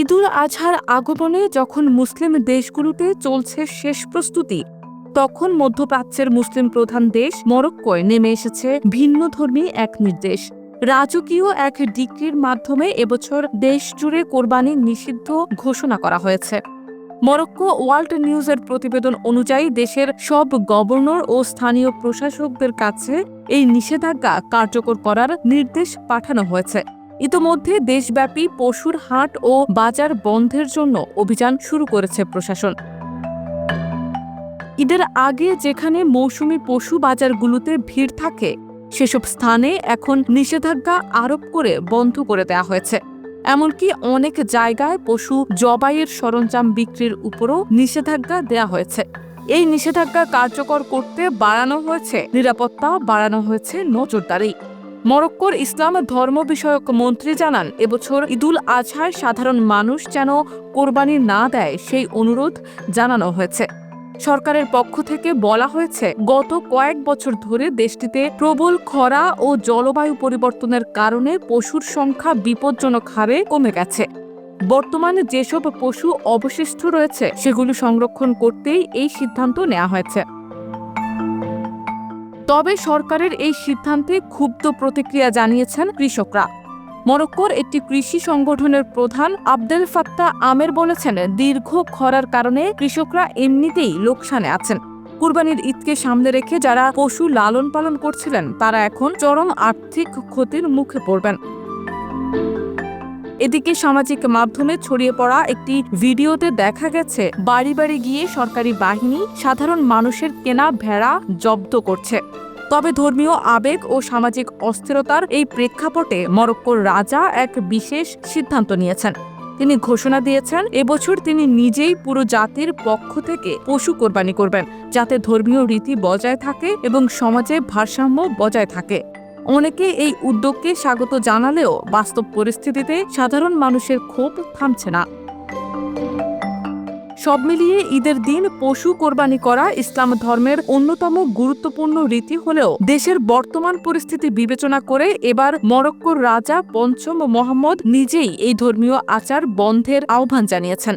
ঈদুল আজহার আগমনে যখন মুসলিম দেশগুলোতে চলছে শেষ প্রস্তুতি, তখন মধ্যপ্রাচ্যের মুসলিম প্রধান দেশ মরক্কোয় নেমে এসেছে ভিন্নধর্মী এক নির্দেশ। রাজকীয় এক ডিক্রির মাধ্যমে এবছর দেশ জুড়ে কোরবানি নিষিদ্ধ ঘোষণা করা হয়েছে। মরক্কো ওয়ার্ল্ড নিউজের প্রতিবেদন অনুযায়ী দেশের সব গভর্নর ও স্থানীয় প্রশাসকদের কাছে এই নিষেধাজ্ঞা কার্যকর করার নির্দেশ পাঠানো হয়েছে। ইতোমধ্যে দেশব্যাপী পশুর হাট ও বাজার বন্ধের জন্য অভিযান শুরু করেছে প্রশাসন। ঈদের আগে যেখানে মৌসুমী পশু বাজারগুলোতে ভিড় থাকে, সেসব স্থানে এখন নিষেধাজ্ঞা আরোপ করে বন্ধ করে দেওয়া হয়েছে। এমনকি অনেক জায়গায় পশু জবাইয়ের সরঞ্জাম বিক্রির উপরও নিষেধাজ্ঞা দেওয়া হয়েছে। এই নিষেধাজ্ঞা কার্যকর করতে বাড়ানো হয়েছে, নিরাপত্তা বাড়ানো হয়েছে নজরদারি। মরক্কোর ইসলাম ধর্ম বিষয়ক মন্ত্রী জানান, এবছর ঈদুল আজহায় সাধারণ মানুষ যেন কোরবানি না দেয় সেই অনুরোধ জানানো হয়েছে। সরকারের পক্ষ থেকে বলা হয়েছে, গত কয়েক বছর ধরে দেশটিতে প্রবল খরা ও জলবায়ু পরিবর্তনের কারণে পশুর সংখ্যা বিপজ্জনক হারে কমে গেছে। বর্তমানে যেসব পশু অবশিষ্ট রয়েছে, সেগুলো সংরক্ষণ করতেই এই সিদ্ধান্ত নেওয়া হয়েছে। তবে সরকারের এই সিদ্ধান্তে ক্ষুব্ধ প্রতিক্রিয়া জানিয়েছেন কৃষকরা। মরক্কোর একটি কৃষি সংগঠনের প্রধান আব্দেল ফাত্তা আমের বলেছেন, দীর্ঘ খরার কারণে কৃষকরা এমনিতেই লোকসানে আছেন। কুরবানির ঈদকে সামনে রেখে যারা পশু লালন পালন করছিলেন, তারা এখন চরম আর্থিক ক্ষতির মুখে পড়বেন। এদিকে সামাজিক মাধ্যমে ছড়িয়ে পড়া একটি ভিডিওতে দেখা গেছে, বাড়ি বাড়ি গিয়ে সরকারি বাহিনী সাধারণ মানুষের কেনা ভেড়া জব্দ করছে। তবে ধর্মীয় আবেগ ও সামাজিক অস্থিরতার এই প্রেক্ষাপটে মরক্কোর রাজা এক বিশেষ সিদ্ধান্ত নিয়েছেন। তিনি ঘোষণা দিয়েছেন, এবছর তিনি নিজেই পুরো জাতির পক্ষ থেকে পশু কোরবানি করবেন, যাতে ধর্মীয় রীতি বজায় থাকে এবং সমাজে ভারসাম্য বজায় থাকে। অনেকে এই উদ্যোগকে স্বাগত জানালেও বাস্তব পরিস্থিতিতে সাধারণ মানুষের ক্ষোভ থামছে না। সব মিলিয়ে ঈদের দিন পশু কোরবানি করা ইসলাম ধর্মের অন্যতম গুরুত্বপূর্ণ রীতি হলেও দেশের বর্তমান পরিস্থিতি বিবেচনা করে এবার মরক্কোর রাজা পঞ্চম মোহাম্মদ নিজেই এই ধর্মীয় আচার বন্ধের আহ্বান জানিয়েছেন।